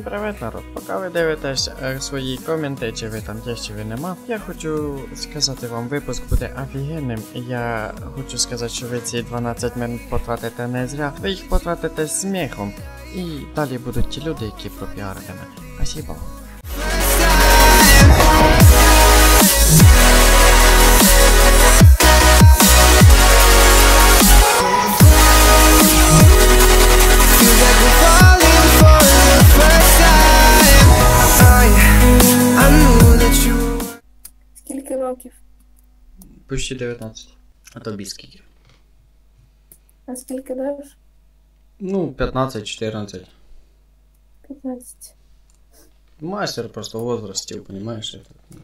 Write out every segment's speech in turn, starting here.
Всім привіт, народ! Поки ви дивитесь е, свої коменти, чи ви там є, чи ви нема. Я хочу сказати вам, випуск буде офігенним. Я хочу сказати, що ви ці 12 минут потратите не зря, ви їх потратите сміхом. І далі будуть ті люди, які пропіарили мене. Спасибо вам. Років? Почти 19. А тобі скільки? А скільки даєш? Ну, 15-14. 15. Майстер просто возрастів, понімаєш?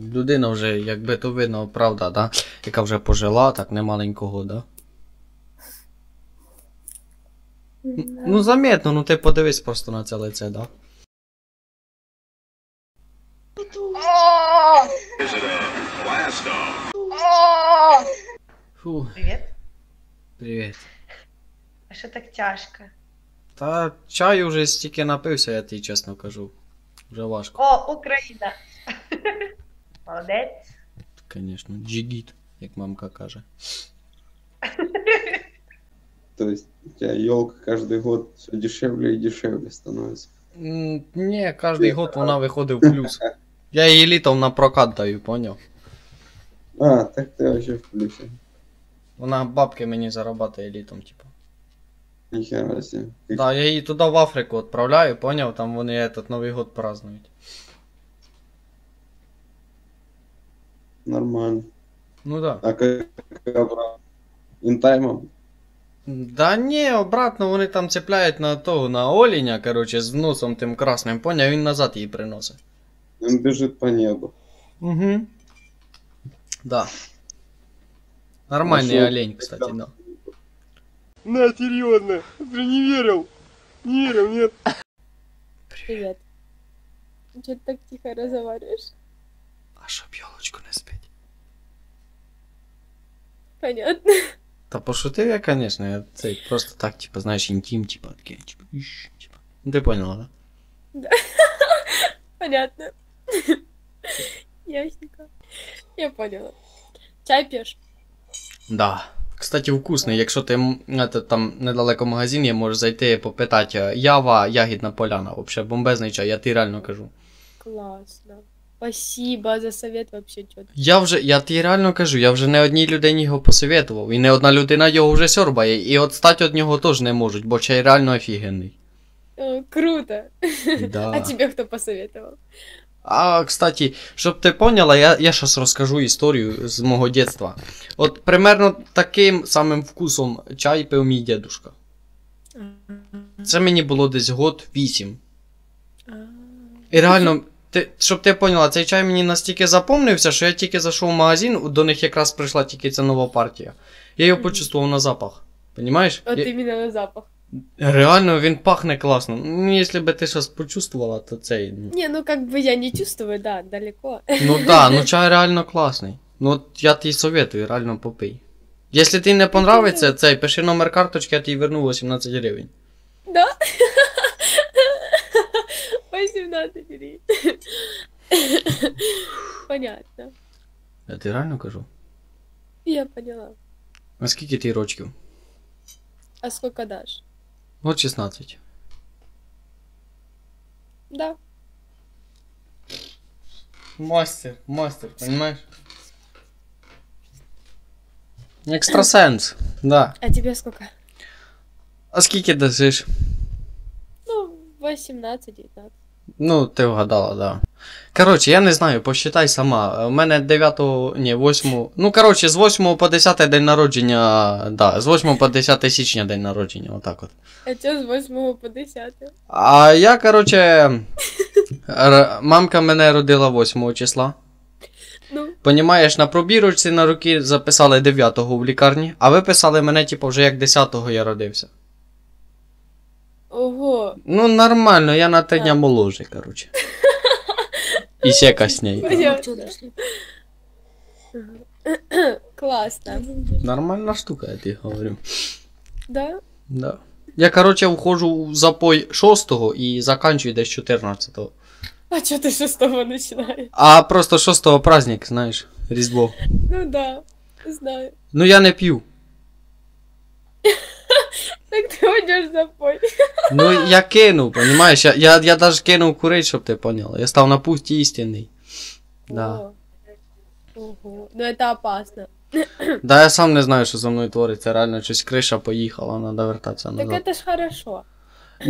Людина вже, якби то видно, правда, да? яка вже пожила, так не маленького, да? Да. Ну, заметно, ну ти подивись просто на це лице, да? Фу, Привіт. привіт. А що так тяжко? Та чаю вже стільки напився, я тобі чесно кажу. Вже важко, О, Україна! Молодець. звісно. Джигіт, як мамка каже. То есть у тебя елка каждый год все дешевле и дешевле становится. М, Ні, кожен год вона виходить в плюс. Я її літом на прокат даю, поняв? А, так ты вообще в плюсе. Вона бабки мені зарабатує літом, типу. Нихера себе. Как- Да, я її туди в Африку відправляю, поняв? Там вони этот Новий год празднують. Нормально. Ну да. А как, обратно? Интаймом? Да ні, обратно вони там цепляють на того, на оленя, короче, з носом тим красним, поняв, він назад її приносить. Он бежит по небу. Угу. Да. Нормальный Нашел. олень, кстати, да. На, серьезно, ты не верил? Не верил, нет. Привет. Че ты так тихо разговариваешь? А щоб йолочку не збить. Понятно. Та пошутив я, конечно, я цей просто так, типа, знаєш, інтим, типа, таке, типа, іш, типа. Ну, Ти поняла, да? Понятно. Ясненько. Я поняла. Чай пьешь? Да. Кстати, вкусний. Якщо ти м, это, там недалеко магазин є, можеш зайти попитати. е, Ява, ягідна поляна. Вообще бомбезний чай, я ти реально кажу. Классно. Спасибо за совет вообще чё Я вже, я тобі реально кажу, я вже не одній людині його посоветував. І не одна людина його вже сьорбає. І от стати від нього теж не можуть, бо чай реально офігенний. Э, Круто. Да. А тебе кто посоветовал? А, кстати, щоб ти поняла, я, я щас розкажу історію з мого дитинства. От примерно таким самим вкусом чай пив мій дедушка. Це мені було десь год вісім. І реально, ти, щоб ти поняла, цей чай мені настільки запомнився, що я тільки зайшов в магазин, до них якраз прийшла тільки ця нова партія. Я його почувствував на запах. Понимаєш? Вот Я- именно на запах. Реально він пахне класно. Ну, якщо би ти щось почувствувала, то цей. ну. Не, ну как бы я не чувствую, да, далеко. Ну да, ну чай реально класний. Ну я тобі советую, реально попий. Якщо тобі не понравиться цей, пиши номер карточки, я тобі верну 18 гривень. Да? 18 гривен. Понятно. Я ти реально кажу. Я поняла. А скільки ти рочків? А сколько дашь? От 16. Да. Мастер, мастер, понимаешь? Екстрасенс, да. А тебе сколько? А скільки дасиш? Ну, 18-19. Ну, ти вгадала, да. Коротше, я не знаю, посчитай сама. У мене 9, ні, 8. Ну, коротше, з 8 по 10 день народження. Да, з 8 по 10 січня день народження, отак от. А чё с 8 по 10? А я, коротше. Мамка мене родила 8 числа. Ну, Понімаєш, на пробірочці на руки записали 9-го в лікарні, а ви писали мене, типу, вже як 10-го я родився. Ого. Ну, нормально, я на три дня моложе, коротше. І ще косней. Понятно. Классно. Нормальна штука, я тобі говорю. Да? Да. Я, короче, входжу в запой 6-го і заканчую десь 14-го. А чого ти шестого починаєш? А просто 6 праздник, знаєш, Різдво. Ну да, знаю. Ну я не п'ю. Так ти одяж запой. Ну я кинув, понимаєш? Я, я, я даже кинув курить, щоб ти поняла. Я став на пункті істинний. Да. Ого. Ну это опасно. Да, я сам не знаю, що зі мною твориться. Реально щось криша поїхала, треба вертатися Так назад. это ж хорошо.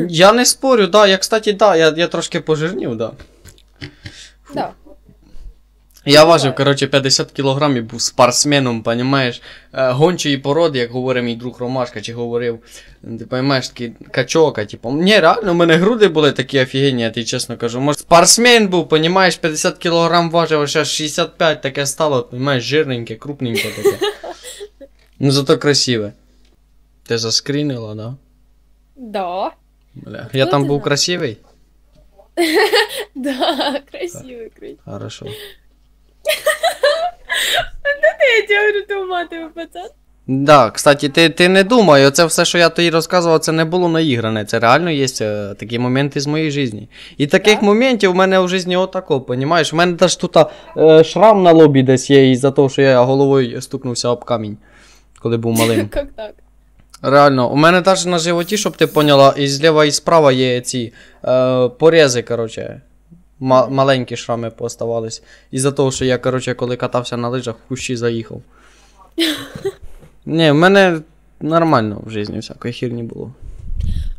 Я не спорю, да, я, кстати, да, я, я трошки пожирнів, да. Да. Я важив, коротше, 50 кілограмів, був спортсменом, понімаєш? Е, Гончої породи, як говорив мій друг Ромашка, чи говорив, ти розумієш, такий качока, типу. Ні, реально, у мене груди були такі офігенні, я тобі чесно кажу. Може, спортсмен був, понімаєш, 50 кілограм важив, а зараз 65 таке стало, понімаєш, жирненьке, крупненьке таке. Ну зато красиве. Ти заскрінила, да? Да. Бля. Я там був красивий? Да, красивый, красивый. Хорошо. Я говорю, ты уматывай, пацан. Да, кстати, ти, ти не думай, оце все, що я тобі розказував, це не було наігране. Це реально є е, такі моменти з моєї житті. І таких моментів у мене в житті отако, понімаєш? У мене теж тут е, шрам на лобі десь є із-за того, що я головою стукнувся об камінь, коли був малим. Как так? Реально, у мене теж на животі, щоб ти поняла, і зліва і справа є ці е, порези, коротше. Ма- маленькі шрами поставались. Із-за того, що я, коротше, коли катався на лижах, в кущі заїхав. Ні, в мене нормально в житті всякої хірні було.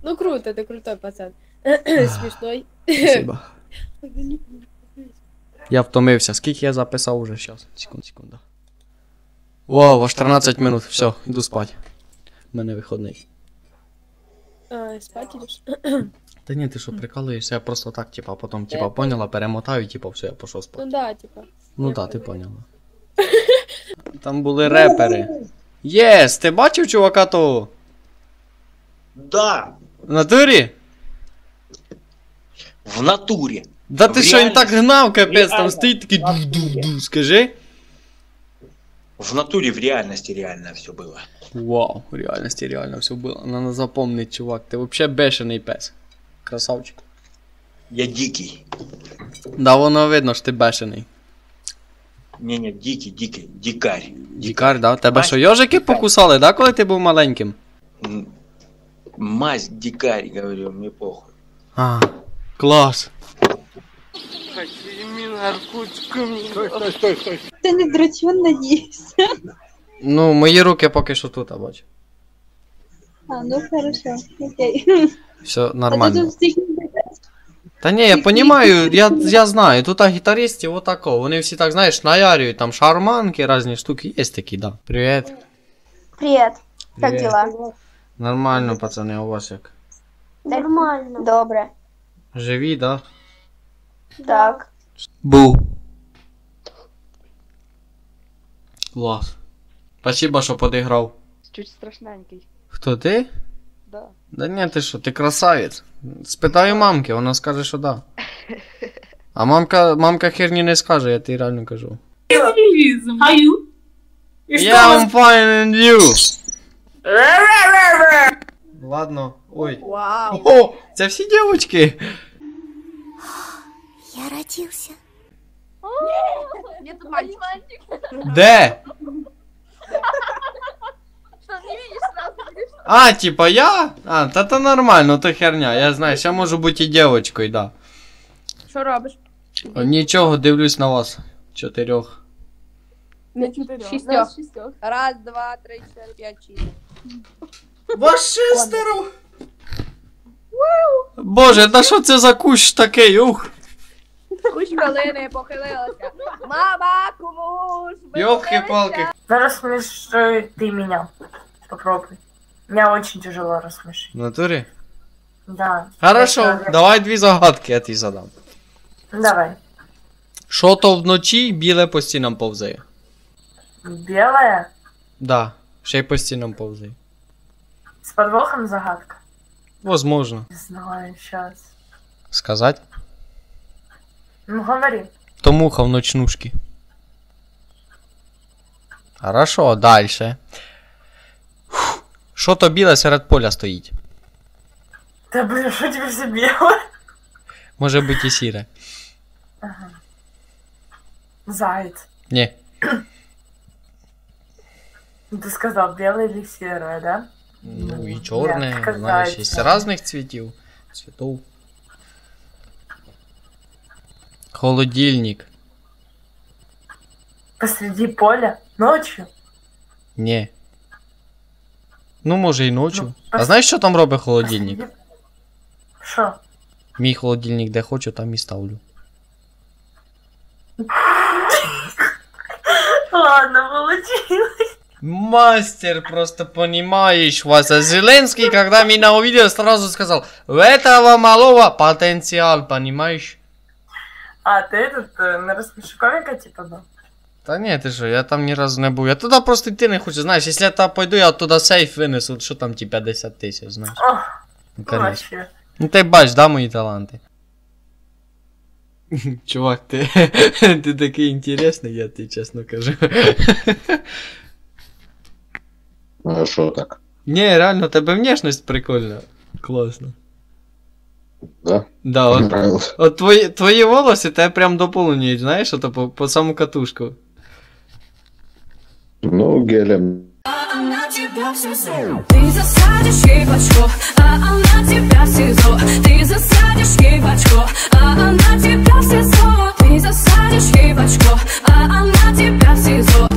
Ну круто, ты крутой пацан. Смешной. Спасибо. Я втомився. Скільки я записав уже? Щас. Секунду, секунду. Вау, аж 13 минут. Все, йду спать. У мене виходний. А, спать идешь? Та ні, ти що, прикалуєшся, я просто так, типа, потім, типа, поняла, перемотаю, типа, все, я пішов спати. Ну да, типа. Ну так, да, ти поняла. Там були репери. Єс, ти бачив чувака того? Да, В натурі? в натуре. Да ти В що, він так гнав, капець, там Реально. стоїть такий ду-ду-ду, скажи. В натуре, в реальности реально все было. Вау, в реальності реально все було. Надо запомнить, чувак, ти вообще бешений пес. Красавчик. Я дикий. Да, воно видно, що ти бешений. Не-не, дикий, дикий, дикарь. Дікар, да? Тебе Бачиш? що, йожики покусали, да, коли ти був маленьким? М, Мазь дикарь, говорю, мне похуй. А, клас. Ти не драчун наївся. Ну, мої руки поки що тут, а бач. А, ну хорошо, окей. Все А ти нормально. тут всіх не драчун. Та ні, я понімаю, я, я знаю, тут а, гітаристів отако, вони всі так, знаєш, наярюють, там шарманки, різні штуки, є такі, да. Привіт. Привіт. Як Привіт. дела? Нормально, пацани, у вас як? Нормально. Добре. Живі, да? Так. Був. Клас. Спасибо, що подіграв. Чуть страшненький. Хто ти? Да. Да ні, ти що, ти красавець. Спитаю мамки, вона скаже, що да. А мамка, мамка херні не скаже, я тобі реально кажу. How you? Yeah, I'm fine and you. Ладно. Ой. Вау! О, це всі дівчатки. Я родився. Нет, мальчик. Де? А, типа я? А, та то нормально, то херня. Я знаю, я можу бути і дівчинкою, да. Что робишь? Нічого, дивлюсь на вас. Чотирьох. На Шестёх. Раз, два, три, четыре, пять, шесть. Вас шестеро! Боже, та що це за кущ такий? Ух! Куч калини похилилася. Мама, кому ж ви Йолки-палки. Рассмеши ты меня. Попробуй. Меня очень тяжело рассмешить. В натурі? Да. Хорошо, Это- давай дві загадки, я тобі задам. Давай. Що то вночі біле по стінам повзає? Белая Да, ще й по стінам повзає. с подвохом загадка. Возможно. Не знаю, сейчас. Сказать? Ну, говори. То муха в ночнушки. Хорошо, дальше. Фух. Що то біле серед поля стоїть? Да блин, что тебе все белое? Може бути і сіре. Ага. Заяц. Ні. Ну, Ты сказал белое или серое, да? Ну і Ні, чорне, така знаєш, зайця. є різних цвітів. Цвітов. Холодильник. Посреди поля? Ночью? Ні. Ну, може і ночі. Ну, А пос- знаєш, що там робить холодильник? Посреди- Шо? Мій холодильник де хочу, там і ставлю. Ладно, получилось. Мастер, просто понимаешь, Вася Зеленский, когда меня увидел, сразу сказал, у этого малого потенциал, понимаешь? А, ты этот, э, на рассмеши комика типа был? Та ні, ти що, я там ні разу не був. Я туди просто йти не хочу. Знаєш, якщо я туди пойду, я оттуда сейф винесу, що там ті 50 тисяч, знаєш. Ох, Ну, конечно. вообще. Ну ти бач, да, мої таланти. Чувак, ти, ти такий інтересний, я тобі чесно кажу. А що так? Ні, реально, у тебе внешність прикольна. Класно. Да? Да, от, Нравилось. от твої, твої волоси тебе прям доповнюють, знаєш, ото по, по саму катушку. Ну, гелем. Ты засадишь ей в а она тебя в СИЗО Ты засадишь ей в а она тебя в СИЗО Ты засадишь ей в а она тебя в СИЗО